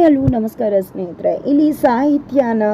Hello, ನಮಸ್ಕಾರ ಸ್ನೇಹಿತರೆ. ಇಲ್ಲಿ ಸಾಹಿತ್ಯನ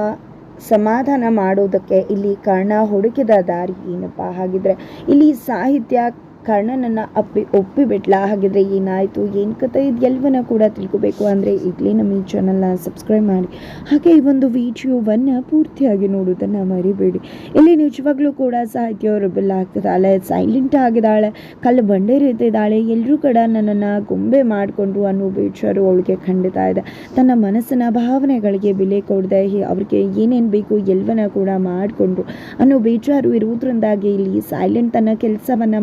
ಸಮಾಧಾನ ಮಾಡೋದಕ್ಕೆ ಇಲ್ಲಿ ಕರ್ಣ ಹುಡುಕಿದ ದಾರಿ ಏನಪ್ಪ ಹಾಗಿದ್ರೆ ಇಲ್ಲಿ ಸಾಹಿತ್ಯ ಕರ್ಣನನ್ನು ಅಪ್ಪಿ ಒಪ್ಪಿಬಿಟ್ಲ? ಹಾಗಿದ್ರೆ ಏನಾಯಿತು? ಏನು ಕಥೆ ಇದು? ಎಲ್ಲವನ್ನ ಕೂಡ ತಿಳ್ಕೊಬೇಕು ಅಂದರೆ ಈಗಲೇ ನಮ್ಮ ಈ ಚಾನಲ್ನ ಸಬ್ಸ್ಕ್ರೈಬ್ ಮಾಡಿ. ಹಾಗೆ ಈ ಒಂದು ವಿಡಿಯೋವನ್ನು ಪೂರ್ತಿಯಾಗಿ ನೋಡೋದನ್ನು ಮರಿಬೇಡಿ. ಇಲ್ಲಿ ನಿಜವಾಗ್ಲೂ ಕೂಡ ಸಾಹಿತ್ಯ ರೆಬಲ್ ಆಗ್ತಿದ್ದಾಳೆ ಸೈಲೆಂಟ್ ಆಗಿದ್ದಾಳೆ, ಕಲ್ಲು ಬಂಡೆ ರೀತಿದ್ದಾಳೆ ಎಲ್ಲರೂ ಕೂಡ ನನ್ನನ್ನು ಗೊಂಬೆ ಮಾಡಿಕೊಂಡ್ರು ಅನ್ನೋ ಬೇಜಾರು ಅವಳಿಗೆ ಖಂಡಿತ ಇದೆ. ತನ್ನ ಮನಸ್ಸಿನ ಭಾವನೆಗಳಿಗೆ ಬೆಲೆ ಕೊಡದೆ ಅವ್ರಿಗೆ ಏನೇನು ಬೇಕು ಎಲ್ಲವನ್ನ ಕೂಡ ಮಾಡಿಕೊಂಡ್ರು ಅನ್ನೋ ಬೇಜಾರು ಇರುವುದರಿಂದಾಗಿ ಇಲ್ಲಿ ಸೈಲೆಂಟ್ ತನ್ನ ಕೆಲಸವನ್ನು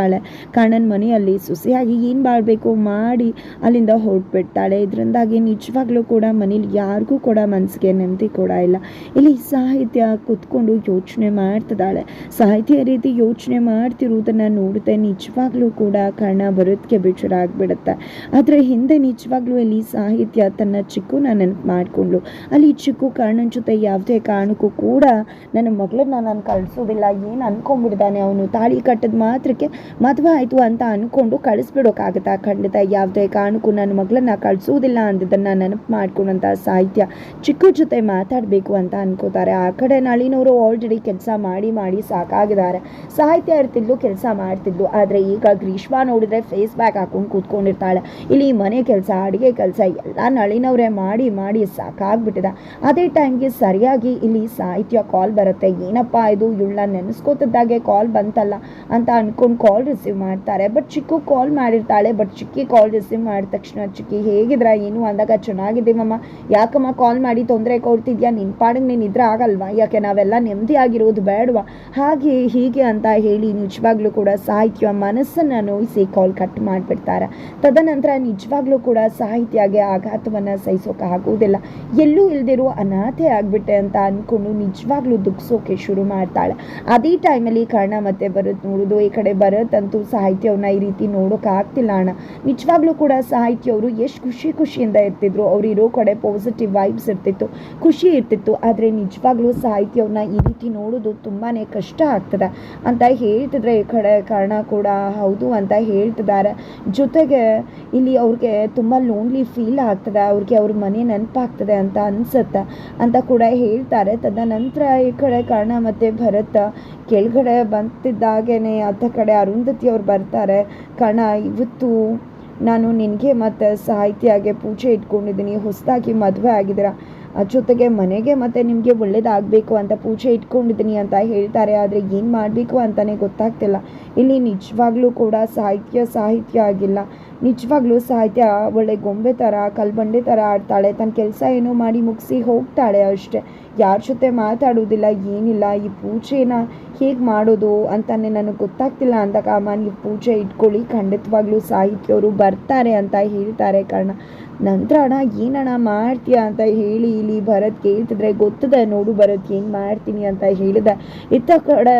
ಮಾಡ್ತಾಳೆ ಕಣ್ಣನ ಮನೆಯಲ್ಲಿ ಸುಸಿಯಾಗಿ ಏನು ಮಾಡಬೇಕು ಮಾಡಿ ಅಲ್ಲಿಂದ ಹೊರಟ್ಬಿಡ್ತಾಳೆ. ಇದರಿಂದಾಗಿ ನಿಜವಾಗ್ಲೂ ಕೂಡ ಮನೇಲಿ ಯಾರಿಗೂ ಕೂಡ ಮನಸ್ಸಿಗೆ ನೆಮ್ಮದಿ ಕೂಡ ಇಲ್ಲ. ಇಲ್ಲಿ ಸಾಹಿತ್ಯ ಕೂತ್ಕೊಂಡು ಯೋಚನೆ ಮಾಡ್ತಿದ್ದಾಳೆ. ಸಾಹಿತ್ಯ ರೀತಿ ಯೋಚನೆ ಮಾಡ್ತಿರುವುದನ್ನು ನೋಡುತ್ತೆ ನಿಜವಾಗ್ಲೂ ಕೂಡ ಕರ್ಣ ಬರೋದಕ್ಕೆ ಬಿಚ್ಚರಾಗ್ಬಿಡುತ್ತೆ ಆದರೆ ಹಿಂದೆ ನಿಜವಾಗ್ಲೂ ಇಲ್ಲಿ ಸಾಹಿತ್ಯ ತನ್ನ ಚಿಕ್ಕುನ ನೆನಪು ಮಾಡಿಕೊಂಡ್ಲು. ಅಲ್ಲಿ ಚಿಕ್ಕು ಕರ್ಣನ ಜೊತೆ ಯಾವುದೇ ಕಾರಣಕ್ಕೂ ಕೂಡ ನನ್ನ ಮಗಳನ್ನ ನಾನು ಕಳಿಸೋದಿಲ್ಲ. ಏನು ಅನ್ಕೊಂಡ್ಬಿಡ್ತಾನೆ ಅವನು? ತಾಳಿ ಕಟ್ಟದ ಮಾತ್ರಕ್ಕೆ ಮದುವೆ ಆಯಿತು ಅಂತ ಅಂದ್ಕೊಂಡು ಕಳಿಸ್ಬಿಡೋಕ್ಕಾಗತ್ತಾ ಖಂಡಿತ ಯಾವುದೇ ಕಾರಣಕ್ಕೂ ನನ್ನ ಮಗಳನ್ನ ಕಳಿಸೋದಿಲ್ಲ ಅಂದಿದ್ದನ್ನು ನೆನಪು ಮಾಡ್ಕೊಂಡಂಥ ಸಾಹಿತ್ಯ ಚಿಕ್ಕ ಜೊತೆ ಮಾತಾಡಬೇಕು ಅಂತ ಅನ್ಕೋತಾರೆ. ಆ ಕಡೆ ನಳಿನವರು ಆಲ್ರೆಡಿ ಕೆಲಸ ಮಾಡಿ ಮಾಡಿ ಸಾಕಾಗಿದ್ದಾರೆ. ಸಾಹಿತ್ಯ ಇರ್ತಿದ್ಲು ಕೆಲಸ ಮಾಡ್ತಿದ್ಲು. ಆದರೆ ಈಗ ಗ್ರೀಷ್ಮ ನೋಡಿದ್ರೆ ಫೇಸ್ ಬ್ಯಾಕ್ ಹಾಕೊಂಡು ಕೂತ್ಕೊಂಡಿರ್ತಾಳೆ. ಇಲ್ಲಿ ಮನೆ ಕೆಲಸ, ಅಡುಗೆ ಕೆಲಸ ಎಲ್ಲ ನಳಿನವರೇ ಮಾಡಿ ಮಾಡಿ ಸಾಕಾಗ್ಬಿಟ್ಟಿದೆ. ಅದೇ ಟೈಮ್ಗೆ ಸರಿಯಾಗಿ ಇಲ್ಲಿ ಸಾಹಿತ್ಯ ಕಾಲ್ ಬರುತ್ತೆ. ಏನಪ್ಪ ಇದು? ಇವಳನ್ನ ನೆನೆಸ್ಕೋತಿದ್ದಾಗೆ ಕಾಲ್ ಬಂತಲ್ಲ ಅಂತ ಅನ್ಕೊಂಡು ಕಾಲ್ ರಿಸೀವ್ ಮಾಡ್ತಾರೆ. ಬಟ್ ಚಿಕ್ಕು ಕಾಲ್ ಮಾಡಿರ್ತಾಳೆ ಬಟ್ ಚಿಕ್ಕಿ ಕಾಲ್ ರಿಸೀವ್ ಮಾಡಿದ ತಕ್ಷಣ ಚಿಕ್ಕಿ ಹೇಗಿದ್ರ, ಏನು ಅಂದಾಗ ಚೆನ್ನಾಗಿದ್ದೀವಮ್ಮ ಯಾಕಮ್ಮ ಕಾಲ್ ಮಾಡಿ ತೊಂದರೆ ಕೊಡ್ತಿದ್ಯಾ? ನಿನ್ನ ಪಾಡಿಗೆ ನೀನು ಇದ್ರೆ ಆಗಲ್ವಾ? ಯಾಕೆ ನಾವೆಲ್ಲ ನೆಮ್ಮದಿ ಆಗಿರೋದು ಬೇಡವಾ? ಹಾಗೆ ಹೀಗೆ ಅಂತ ಹೇಳಿ ನಿಜವಾಗ್ಲೂ ಕೂಡ ಸಾಹಿತ್ಯ ಮನಸ್ಸನ್ನು ನೋಯಿಸಿ ಕಾಲ್ ಕಟ್ ಮಾಡಿಬಿಡ್ತಾರೆ. ತದನಂತರ ನಿಜವಾಗ್ಲೂ ಕೂಡ ಸಾಹಿತ್ಯಗೆ ಆಘಾತವನ್ನು ಸಹಿಸೋಕೆ ಆಗೋದಿಲ್ಲ ಎಲ್ಲೂ ಇಲ್ದಿರೋ ಅನಾಥೆ ಆಗಿಬಿಟ್ಟೆ ಅಂತ ಅಂದ್ಕೊಂಡು ನಿಜವಾಗ್ಲೂ ದುಃಖಿಸೋಕೆ ಶುರು ಮಾಡ್ತಾಳೆ. ಅದೇ ಟೈಮಲ್ಲಿ ಕರ್ಣ ಮತ್ತೆ ಬರುತ್ತೆ ನೋಡೋದು, ಈ ಕಡೆ ಬರುತ್ತಂತೂ ಸಾಹಿತ್ಯವನ್ನ ಈ ರೀತಿ ನೋಡೋಕೆ ಆಗ್ತಿಲ್ಲ ಅಣ್ಣ. ನಿಜವಾಗ್ಲೂ ಕೂಡ ಸಾಹಿತ್ಯವರು ಎಷ್ಟು ಖುಷಿ ಖುಷಿಯಿಂದ ಇರ್ತಿದ್ರು. ಅವ್ರು ಇರೋ ಕಡೆ ಪಾಸಿಟಿವ್ ವೈಬ್ಸ್ ಇರ್ತಿತ್ತು, ಖುಷಿ ಇರ್ತಿತ್ತು. ಆದರೆ ನಿಜವಾಗ್ಲೂ ಸಾಹಿತ್ಯವ್ರನ್ನ ಈ ರೀತಿ ನೋಡೋದು ತುಂಬಾ ಕಷ್ಟ ಆಗ್ತದೆ. ಅಂತ ಹೇಳ್ತಿದ್ರೆ ಈ ಕಡೆ ಕಾರಣ ಕೂಡ ಹೌದು ಅಂತ ಹೇಳ್ತಿದ್ದಾರೆ. ಜೊತೆಗೆ ಇಲ್ಲಿ ಅವ್ರಿಗೆ ತುಂಬ ಲೋನ್ಲಿ ಫೀಲ್ ಆಗ್ತದೆ. ಅವ್ರಿಗೆ ಅವ್ರ ಮನೆ ನೆನಪಾಗ್ತದೆ ಅಂತ ಅನ್ಸುತ್ತೆ ಅಂತ ಕೂಡ ಹೇಳ್ತಾರೆ. ತದನಂತರ ಈ ಕಡೆ ಕಾರಣ ಮತ್ತು ಭರತ ಕೆಳಗಡೆ ಬಂತಿದ್ದಾಗೇನೆ ಅತ್ತ ಕಡೆ ಅರುಂಧತಿ ಅವ್ರು ಬರ್ತಾರೆ, ಕಣ, ಇವತ್ತು ನಾನು ನಿನಗೆ ಮತ್ತು ಸಾಹಿತಿಯಾಗೆ ಪೂಜೆ ಇಟ್ಕೊಂಡಿದ್ದೀನಿ, ಹೊಸದಾಗಿ ಮದುವೆ ಆಗಿದ್ದೀರಾ? ಜೊತೆಗೆ ಮನೆಗೆ ಮತ್ತು ನಿಮಗೆ ಒಳ್ಳೇದಾಗಬೇಕು ಅಂತ ಪೂಜೆ ಇಟ್ಕೊಂಡಿದ್ದೀನಿ ಅಂತ ಹೇಳ್ತಾರೆ, ಆದರೆ ಏನು ಮಾಡಬೇಕು ಅಂತಲೇ ಗೊತ್ತಾಗ್ತಿಲ್ಲ. ಇಲ್ಲಿ ನಿಜವಾಗ್ಲೂ ಕೂಡ ಸಾಹಿತ್ಯ ಸಾಹಿತ್ಯ ಆಗಿಲ್ಲ. ನಿಜವಾಗ್ಲೂ ಸಾಹಿತ್ಯ ಒಳ್ಳೆ ಗೊಂಬೆ ಥರ ಕಲ್ಬಂಡೆ ಥರ ಆಡ್ತಾಳೆ. ತನ್ನ ಕೆಲಸ ಏನೋ ಮಾಡಿ ಮುಗಿಸಿ ಹೋಗ್ತಾಳೆ ಅಷ್ಟೇ. ಯಾರ ಜೊತೆ ಮಾತಾಡೋದಿಲ್ಲ, ಏನಿಲ್ಲ. ಈ ಪೂಜೆನ ಹೇಗೆ ಮಾಡೋದು ಅಂತಾನೆ ನನಗೆ ಗೊತ್ತಾಗ್ತಿಲ್ಲ ಅಂದಾಗ ಅಮ್ಮ ನೀವು ಪೂಜೆ ಇಟ್ಕೊಳ್ಳಿ, ಖಂಡಿತವಾಗ್ಲೂ ಸಾಹಿತ್ಯವರು ಬರ್ತಾರೆ ಅಂತ ಹೇಳ್ತಾರೆ ಕಾರಣ. ನಂತರ ಅಣ್ಣ, ಏನಣ್ಣ ಮಾಡ್ತೀಯಾ? ಅಂತ ಹೇಳಿ ಇಲ್ಲಿ ಭರತ್ ಕೇಳ್ತಿದ್ರೆ, ಗೊತ್ತದೆ ನೋಡು ಭರತ್, ಏನು ಮಾಡ್ತೀನಿ? ಅಂತ ಹೇಳಿದೆ. ಇತ್ತ ಕಡೆ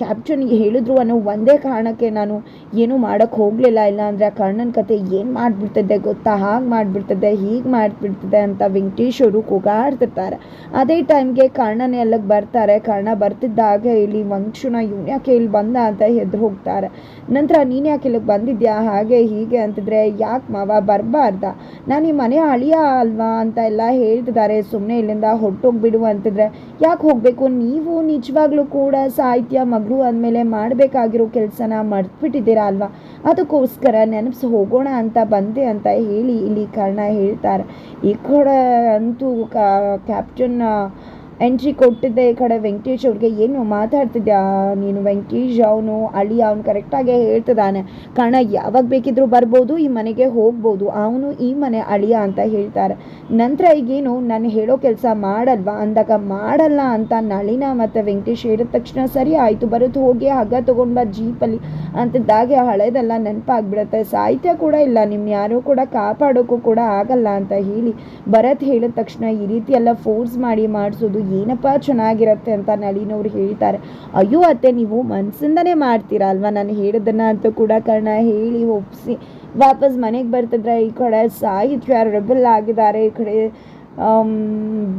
ಕ್ಯಾಪ್ಟನ್ಗೆ ಹೇಳಿದ್ರು ಅನ್ನೋ ಒಂದೇ ಕಾರಣಕ್ಕೆ ನಾನು ಏನೂ ಮಾಡೋಕ್ಕೆ ಹೋಗಲಿಲ್ಲ, ಇಲ್ಲ ಅಂದರೆ ಆ ಕರ್ಣನ ಕತೆ ಏನು ಮಾಡಿಬಿಡ್ತದೆ ಗೊತ್ತಾ? ಹಾಗೆ ಮಾಡಿಬಿಡ್ತದೆ, ಹೀಗೆ ಮಾಡಿಬಿಡ್ತದೆ ಅಂತ ವೆಂಕಟೇಶ್ ಅವರು ಕೂಗಾಡ್ತಿರ್ತಾರೆ. ಅದೇ ಟೈಮ್ಗೆ ಕರ್ಣನೇ ಅಲ್ಲಿಗೆ ಬರ್ತಾರೆ. ಕರ್ಣ ಬರ್ತಿದ್ದಾಗ ಇಲ್ಲಿ ವಂಶುನ ಇವ್ನು ಯಾಕೆ ಇಲ್ಲಿ ಬಂದ ಅಂತ ಹೆದ್ರು ಹೋಗ್ತಾರೆ. ನಂತರ ನೀನು ಯಾಕೆ ಇಲ್ಲಿಗೆ ಬಂದಿದ್ಯಾ? ಹಾಗೆ ಹೀಗೆ ಅಂತಿದ್ರೆ, ಯಾಕೆ ಮಾವ ಬರಬಾರ್ದ? ನಾನು ಈ ಮನೆ ಅಳಿಯ ಅಲ್ವಾ ಅಂತ ಎಲ್ಲ ಹೇಳ್ತಿದ್ದಾರೆ. ಸುಮ್ಮನೆ ಇಲ್ಲಿಂದ ಹೊರಟೋಗ್ಬಿಡು ಅಂತಿದ್ರೆ, ಯಾಕೆ ಹೋಗಬೇಕು? ನೀವು ನಿಜವಾಗ್ಲೂ ಕೂಡ ಸಾಹಿತ್ಯ ಮಗಳು ಅಂದಮೇಲೆ ಮಾಡಬೇಕಾಗಿರೋ ಕೆಲಸನ ಮರ್ತ್ಬಿಟ್ಟಿದ್ದೀರಾ ಅಲ್ವಾ? ಅದಕ್ಕೋಸ್ಕರ ನೆನಪಿಸಿ ಹೋಗೋಣ ಅಂತ ಬಂದೆ ಅಂತ ಹೇಳಿ ಇಲ್ಲಿ ಕಾರಣ ಹೇಳ್ತಾರೆ. ಈ ಕಡೆ ಅಂತೂ ಕ್ಯಾಪ್ಟನ್ ಎಂಟ್ರಿ ಕೊಟ್ಟಿದ್ದೆ ಈ ಕಡೆ ವೆಂಕಟೇಶ್ ಅವ್ರಿಗೆ. ಏನು ಮಾತಾಡ್ತಿದ್ಯಾ ನೀನು? ವೆಂಕಟೇಶ್ ಅವನು ಅಳಿ ಅವನು ಕರೆಕ್ಟಾಗೆ ಹೇಳ್ತಿದ್ದಾನೆ. ಕಣ, ಯಾವಾಗ ಬೇಕಿದ್ರೂ ಬರ್ಬೋದು, ಈ ಮನೆಗೆ ಹೋಗ್ಬೋದು. ಅವನು ಈ ಮನೆ ಅಳಿಯ ಅಂತ ಹೇಳ್ತಾರೆ. ನಂತರ ಈಗೇನು, ನಾನು ಹೇಳೋ ಕೆಲಸ ಮಾಡಲ್ವಾ? ಅಂದಾಗ, ಮಾಡಲ್ಲ ಅಂತ ನಳಿನ ಮತ್ತು ವೆಂಕಟೇಶ್ ಹೇಳಿದ ತಕ್ಷಣ, ಸರಿ ಆಯಿತು, ಬರೋದು ಹೋಗಿ, ಹಗ್ಗ ತೊಗೊಂಡು ಬಾ ಜೀಪಲ್ಲಿ ಅಂತಿದ್ದಾಗೆ ಹಳೇದೆಲ್ಲ ನೆನಪಾಗ್ಬಿಡುತ್ತೆ. ಸಾಹಿತ್ಯ ಕೂಡ ಇಲ್ಲ ನಿಮ್ಮ ಯಾರೂ ಕೂಡ ಕಾಪಾಡೋಕ್ಕೂ ಕೂಡ ಆಗಲ್ಲ ಅಂತ ಹೇಳಿ, ಭರತ್ ಹೇಳಿದ ತಕ್ಷಣ ಈ ರೀತಿ ಎಲ್ಲ ಫೋರ್ಸ್ ಮಾಡಿ ಮಾಡಿಸೋದು ಏನಪ್ಪ ಚೆನ್ನಾಗಿರತ್ತೆ ಅಂತ ನಳಿನವ್ರು ಹೇಳ್ತಾರೆ. ಅಯ್ಯೋ ಅತ್ತೆ, ನೀವು ಮನಸ್ಸಿಂದನೇ ಮಾಡ್ತೀರಾ ಅಲ್ವಾ ನಾನು ಹೇಳಿದ್ದನ್ನ ಅಂತ ಕೂಡ ಕರ್ಣ ಹೇಳಿ ಒಪ್ಪಿಸಿ ವಾಪಸ್ ಮನೆಗೆ ಬರ್ತಿದ್ರೆ ಈ ಕಡೆ ಸಾಹಿತ್ಯ ರೆಬಲ್ ಆಗಿದ್ದಾರೆ, ಈ ಕಡೆ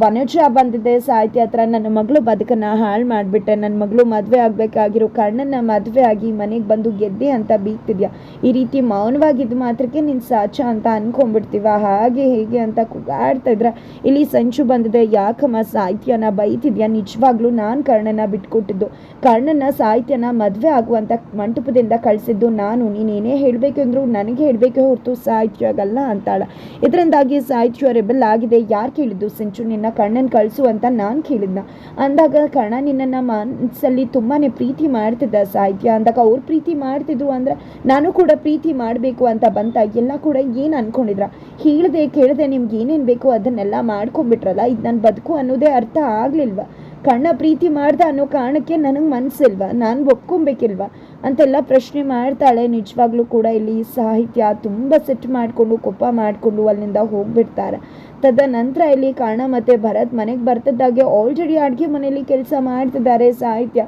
ವನಜ ಬಂದಿದೆ ಸಾಹಿತ್ಯ ಹತ್ರ ನನ್ನ ಮಗಳು ಬದುಕನ್ನು ಹಾಳು ಮಾಡಿಬಿಟ್ಟೆ. ನನ್ನ ಮಗಳು ಮದುವೆ ಆಗಬೇಕಾಗಿರೋ ಕಣ್ಣನ್ನು ಮದುವೆ ಆಗಿ ಮನೆಗೆ ಬಂದು ಗೆದ್ದೆ ಅಂತ ಬೀಗ್ತಿದ್ಯಾ? ಈ ರೀತಿ ಮೌನವಾಗಿದ್ದು ಮಾತ್ರಕ್ಕೆ ನೀನು ಸಾಚ ಅಂತ ಅನ್ಕೊಂಡ್ಬಿಡ್ತೀವ? ಹಾಗೆ ಹೇಗೆ ಅಂತ ಕೂಗಾಡ್ತಾ ಇದ್ರೆ. ಇಲ್ಲಿ ಸಂಚು ಬಂದಿದೆ, ಯಾಕಮ್ಮ ಸಾಹಿತ್ಯನ ಬೈತಿದ್ಯಾ? ನಿಜವಾಗ್ಲೂ ನಾನು ಕರ್ಣನ ಬಿಟ್ಕೊಟ್ಟಿದ್ದು. ಕರ್ಣನ ಸಾಹಿತ್ಯನ ಮದುವೆ ಆಗುವಂಥ ಮಂಟಪದಿಂದ ಕಳಿಸಿದ್ದು ನಾನು. ನೀನೇನೇ ಹೇಳಬೇಕು ಅಂದ್ರು ನನಗೆ ಹೇಳಬೇಕೆ ಹೊರತು ಸಾಹಿತ್ಯ ಆಗಲ್ಲ ಅಂತಾಳ. ಇದರಿಂದಾಗಿ ಸಾಹಿತ್ಯ ರೆಬಲ್ ಆಗಿದೆ. ಯಾರು ಕೇಳಿದ್ದು? ಸಿಂಚು, ನಿನ್ನ ಕಣ್ಣನ್ ಕಳಿಸು ಅಂತ ನಾನು ಕೇಳಿದ್ನ. ಅಂದಾಗ ಕರ್ಣ, ನಿನ್ನನ್ನು ಮನಸ್ಸಲ್ಲಿ ತುಂಬಾ ಪ್ರೀತಿ ಮಾಡ್ತಿದ್ದ ಸಾಹಿತ್ಯ. ಅಂದಾಗ ಅವ್ರು ಪ್ರೀತಿ ಮಾಡ್ತಿದ್ರು ಅಂದ್ರೆ ನಾನು ಕೂಡ ಪ್ರೀತಿ ಮಾಡಬೇಕು ಅಂತ ಬಂತ. ಎಲ್ಲ ಕೂಡ ಏನು ಅನ್ಕೊಂಡಿದ್ರ? ಹೇಳ್ದೆ, ಕೇಳ್ದೆ ನಿಮ್ಗೆ ಏನೇನು ಬೇಕು ಅದನ್ನೆಲ್ಲ ಮಾಡ್ಕೊಂಡ್ಬಿಟ್ರಲ್ಲ? ಇದು ನನ್ನ ಬದುಕು ಅನ್ನೋದೇ ಅರ್ಥ ಆಗ್ಲಿಲ್ವಾ? ಕಣ್ಣ ಪ್ರೀತಿ ಮಾಡ್ದ ಅನ್ನೋ ಕಾರಣಕ್ಕೆ ನನಗೆ ಮನಸ್ಸಿಲ್ವಾ ನಾನು ಒಪ್ಕೊಬೇಕಿಲ್ವಾ? ಅಂತೆಲ್ಲ ಪ್ರಶ್ನೆ ಮಾಡ್ತಾಳೆ. ನಿಜವಾಗ್ಲೂ ಕೂಡ ಇಲ್ಲಿ ಸಾಹಿತ್ಯ ತುಂಬ ಸೆಟ್ ಮಾಡಿಕೊಂಡು ಕೊಪ್ಪ ಮಾಡಿಕೊಂಡು ಅಲ್ಲಿಂದ ಹೋಗ್ಬಿಡ್ತಾರೆ. ತದನಂತರ ಇಲ್ಲಿ ಕಾರಣ ಮತ್ತು ಭರತ್ ಮನೆಗೆ ಬರ್ತದಾಗೆ ಆಲ್ರೆಡಿ ಅಡುಗೆ ಮನೆಯಲ್ಲಿ ಕೆಲಸ ಮಾಡ್ತಿದ್ದಾರೆ ಸಾಹಿತ್ಯ.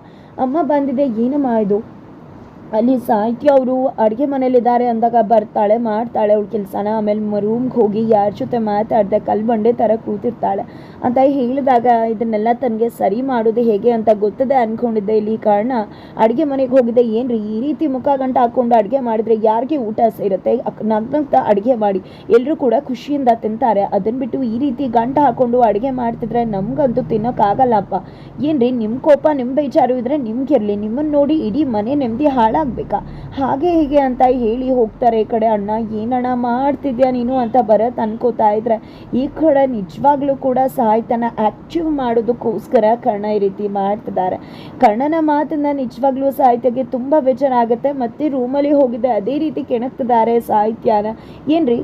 ಅಮ್ಮ ಬಂದಿದೆ, ಏನಮ್ಮ ಇದು? ಅಲ್ಲಿ ಸಾಹಿತ್ಯ ಅವರು ಅಡುಗೆ ಮನೇಲಿದ್ದಾರೆ ಅಂದಾಗ ಬರ್ತಾಳೆ, ಮಾಡ್ತಾಳೆ ಅವಳು ಕೆಲಸನ. ಆಮೇಲೆ ರೂಮ್ಗೆ ಹೋಗಿ ಯಾರ ಜೊತೆ ಮಾತಾಡ್ದೆ ಕಲ್ಲು ಬಂಡೆ ಥರ ಕೂತಿರ್ತಾಳೆ. ಅಂತ ಹೇಳಿದಾಗ ಇದನ್ನೆಲ್ಲ ತನಗೆ ಸರಿ ಮಾಡೋದು ಹೇಗೆ ಅಂತ ಗೊತ್ತದೆ ಅಂದ್ಕೊಂಡಿದ್ದೆ ಇಲ್ಲಿ ಕಾರಣ ಅಡುಗೆ ಮನೆಗೆ ಹೋಗಿದ್ದೆ. ಏನ್ರಿ, ಈ ರೀತಿ ಮುಖ ಗಂಟ ಹಾಕ್ಕೊಂಡು ಅಡುಗೆ ಮಾಡಿದ್ರೆ ಯಾರಿಗೆ ಊಟ ಸೇರುತ್ತೆ? ನಗ್ನಗ್ತಾ ಅಡುಗೆ ಮಾಡಿ. ಎಲ್ಲರೂ ಕೂಡ ಖುಷಿಯಿಂದ ತಿಂತಾರೆ. ಅದನ್ನು ಬಿಟ್ಟು ಈ ರೀತಿ ಗಂಟ ಹಾಕ್ಕೊಂಡು ಅಡುಗೆ ಮಾಡ್ತಿದ್ರೆ ನಮಗಂತೂ ತಿನ್ನೋಕ್ಕಾಗಲ್ಲಪ್ಪ ಏನ್ರಿ ನಿಮ್ಮ ಕೋಪ ನಿಮ್ಮ ಬೇಜಾರು ಇದ್ರೆ ಇರಲಿ. ನಿಮ್ಮನ್ನು ನೋಡಿ ಇಡೀ ಮನೆ ನೆಮ್ಮದಿ ಹಾಳಾಗ್ಬೇಕಾ ಹಾಗೆ ಹೀಗೆ ಅಂತ ಹೇಳಿ ಹೋಗ್ತಾರೆ ಈ ಕಡೆ, ಅಣ್ಣ, ಏನಣ್ಣ ಮಾಡ್ತಿದ್ಯಾ ನೀನು? ಅಂತ ಬರತ್ ಅನ್ಕೋತಾ ಇದ್ರೆ, ಈ ಕಡೆ ನಿಜವಾಗ್ಲೂ ಕೂಡ ಸಾಹಿತ್ಯನ ಆಕ್ಟಿವ್ ಮಾಡೋದಕ್ಕೋಸ್ಕರ ಕರ್ಣ ಈ ರೀತಿ ಮಾಡ್ತಿದ್ದಾರೆ. ಕರ್ಣನ ಮಾತನ್ನ ನಿಜವಾಗ್ಲೂ ಸಾಹಿತ್ಯಕ್ಕೆ ತುಂಬ ಬೇಜಾರಾಗುತ್ತೆ. ಮತ್ತೆ ರೂಮಲ್ಲಿ ಹೋಗಿದೆ ಅದೇ ರೀತಿ ಕೆಣಕ್ತಿದ್ದಾರೆ ಸಾಹಿತ್ಯನ. ಏನ್ರಿ?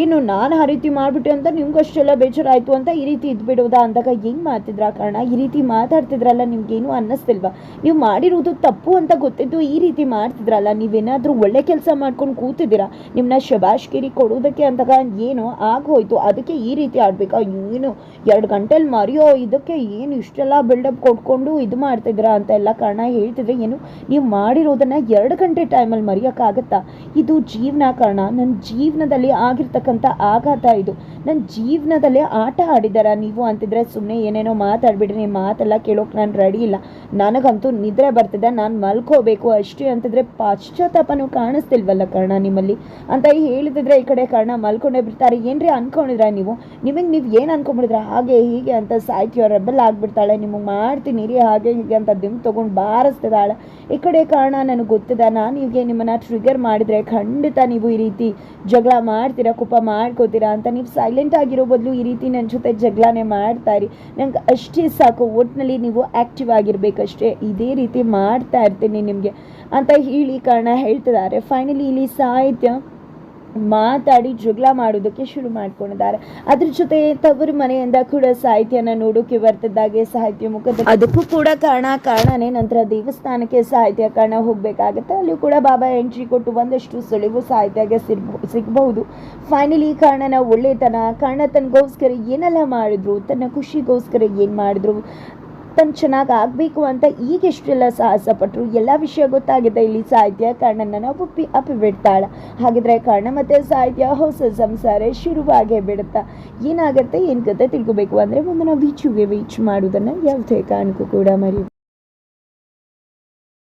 ಏನು ನಾನು ಆ ರೀತಿ ಮಾಡಿಬಿಟ್ಟೆ ಅಂತ ನಿಮ್ಗೆ ಅಷ್ಟೆಲ್ಲ ಬೇಜಾರಾಯಿತು ಅಂತ ಈ ರೀತಿ ಇದ್ಬಿಡೋದಾ ಅಂದಾಗ ಹೆಂಗೆ ಮಾಡ್ತಿದ್ರ ಕಾರಣ? ಈ ರೀತಿ ಮಾತಾಡ್ತಿದ್ರಲ್ಲ ನಿಮ್ಗೇನು ಅನ್ನಿಸ್ತಿಲ್ವಾ? ನೀವು ಮಾಡಿರೋದು ತಪ್ಪು ಅಂತ ಗೊತ್ತಿದ್ದು ಈ ರೀತಿ ಮಾಡ್ತಿದ್ರಲ್ಲ, ನೀವೇನಾದರೂ ಒಳ್ಳೆ ಕೆಲಸ ಮಾಡ್ಕೊಂಡು ಕೂತಿದ್ದೀರಾ? ನಿಮ್ಮನ್ನ ಶಬಾಷ್ಗಿರಿ ಕೊಡೋದಕ್ಕೆ ಅಂದಾಗ ಏನೋ ಆಗೋಯ್ತು, ಅದಕ್ಕೆ ಈ ರೀತಿ ಆಡ್ಬೇಕಾ. ಏನು ಎರಡು ಗಂಟೆಲಿ ಮರೆಯೋ ಇದಕ್ಕೆ ಏನು ಇಷ್ಟೆಲ್ಲ ಬಿಲ್ಡಪ್ ಕೊಟ್ಕೊಂಡು ಇದು ಮಾಡ್ತಿದ್ದೀರಾ ಅಂತ ಎಲ್ಲ ಕಾರಣ ಹೇಳ್ತಿದ್ರೆ ಏನು? ನೀವು ಮಾಡಿರೋದನ್ನ ಎರಡು ಗಂಟೆ ಟೈಮಲ್ಲಿ ಮರೆಯೋಕ್ಕಾಗತ್ತಾ? ಇದು ಜೀವನ ಕಾರಣ ನನ್ನ ಜೀವನದಲ್ಲಿ ಆಗಿರ್ತಕ್ಕಂಥ ಆಘಾತ ಇದು. ನನ್ನ ಜೀವನದಲ್ಲೇ ಆಟ ಆಡಿದಾರ ನೀವು ಅಂತಿದ್ರೆ ಸುಮ್ಮನೆ ಏನೇನೋ ಮಾತಾಡ್ಬಿಡ್ರಿ ನಿಮ್ಮ ಮಾತೆಲ್ಲ ಕೇಳೋಕೆ ನಾನು ರೆಡಿ ಇಲ್ಲ. ನನಗಂತೂ ನಿದ್ರೆ ಬರ್ತಿದೆ, ನಾನು ಮಲ್ಕೋಬೇಕು. ಅಷ್ಟೇ ಅಂತಿದ್ರೆ ಪಶ್ಚಾತ್ತಾಪನೂ ಕಾಣಿಸ್ತಿಲ್ವಲ್ಲ ಕರ್ಣ ನಿಮ್ಮಲ್ಲಿ? ಅಂತ ಹೇಳಿದ್ರೆ ಈ ಕಡೆ ಕರ್ಣ ಮಲ್ಕೊಂಡೇ ಬಿಡ್ತಾರೆ. ಏನ್ರಿ ಅನ್ಕೊಂಡಿದ್ರ ನೀವು? ನಿಮಗೆ ನೀವು ಏನು ಅನ್ಕೊಂಡ್ಬಿಡಿದ್ರ? ಹಾಗೆ, ಹೀಗೆ ಅಂತ ಸಾಹಿತ್ಯ ರೆಬಲ್ ಆಗ್ಬಿಡ್ತಾಳೆ. ನಿಮಗೆ ಮಾಡ್ತೀನಿ ರೀ ಹಾಗೆ, ಹೀಗೆ ಅಂತ ದಿಮ್ ತೊಗೊಂಡು ಬಾರಿಸ್ತಿದ್ದಾಳೆ. ಈ ಕಡೆ ಕಾರಣ, ನನಗೆ ಗೊತ್ತಿದೆ, ನಾನು ಹೀಗೆ ನಿಮ್ಮನ್ನ ಟ್ರಿಗರ್ ಮಾಡಿದ್ರೆ ಖಂಡಿತ ನೀವು ಈ ರೀತಿ ಜಗಳ ಮಾಡ್ತೀರಾ ಕೋಪ ಮಾಡ್ಕೋತೀರಾ ಅಂತ ನೀವು ಸೈಲೆಂಟ್ ಆಗಿರೋ ಬದಲು ಈ ರೀತಿ ನನ್ನ ಜೊತೆ ಜಗಳನೇ ಮಾಡ್ತಾ ಇರಿ. ನಂಗೆ ಅಷ್ಟೇ ಸಾಕು ಒಟ್ಟಿನಲ್ಲಿ ನೀವು ಆ್ಯಕ್ಟಿವ್ ಆಗಿರಬೇಕಷ್ಟೇ. ಇದೇ ರೀತಿ ಮಾಡ್ತಾ ಇರ್ತೀನಿ ನಿಮಗೆ. ಅಂತ ಹೇಳಿ ಕಾರಣ ಹೇಳ್ತಿದ್ದಾರೆ. ಫೈನಲಿ ಇಲ್ಲಿ ಸಾಹಿತ್ಯ ಮಾತಾಡಿ ಜಗಳ ಮಾಡೋದಕ್ಕೆ ಶುರು ಮಾಡ್ಕೊಂಡಿದ್ದಾರೆ. ಅದ್ರ ಜೊತೆ ತವರು ಮನೆಯಿಂದ ಕೂಡ ಸಾಹಿತ್ಯನ ನೋಡೋಕೆ ಬರ್ತಿದ್ದಾಗೆ ಸಾಹಿತ್ಯ ಮುಖದ ಅದಕ್ಕೂ ಕೂಡ ಕಾರಣ, ಕಾರಣನೇ ನಂತರ ದೇವಸ್ಥಾನಕ್ಕೆ ಸಾಹಿತ್ಯ ಕಾರಣ ಹೋಗ್ಬೇಕಾಗತ್ತೆ. ಅಲ್ಲಿ ಕೂಡ ಬಾಬಾ ಎಂಟ್ರಿ ಕೊಟ್ಟು ಒಂದಷ್ಟು ಸುಳಿವು ಸಾಹಿತ್ಯಗೆ ಸಿಗ್ಬೋ ಸಿಗಬಹುದು. ಫೈನಲಿ ಕಾರಣನ ಒಳ್ಳೆತನ, ಕಾರಣ ತನ್ಗೋಸ್ಕರ ಏನೆಲ್ಲ ಮಾಡಿದ್ರು, ತನ್ನ ಖುಷಿಗೋಸ್ಕರ ಏನು ಮಾಡಿದ್ರು ತನು ಚೆನ್ನಾಗಿ ಆಗಬೇಕು ಅಂತ ಈಗ ಎಷ್ಟೆಲ್ಲ ಸಾಹಸ ಪಟ್ಟರು ಎಲ್ಲ ವಿಷಯ ಗೊತ್ತಾಗಿದೆ ಇಲ್ಲಿ ಸಾಹಿತ್ಯ, ಕರ್ಣನ ಒಪ್ಪಿ ಅಪ್ಪಿಬಿಡ್ತಾಳೆ ಹಾಗಿದ್ರೆ ಕರ್ಣ ಮತ್ತು ಸಾಹಿತ್ಯ ಹೊಸ ಸಂಸಾರ ಶುರುವಾಗೇ ಬಿಡುತ್ತಾ? ಏನಾಗುತ್ತೆ, ಏನು ಕತೆ ತಿಳ್ಕೊಬೇಕು ಅಂದರೆ ಮುಂದೆ ನಾವು ವೀಚುಗೆ ವೀಚ್ ಮಾಡೋದನ್ನು ಯಾವುದೇ ಕಾರಣಕ್ಕೂ ಕೂಡ ಮರಿ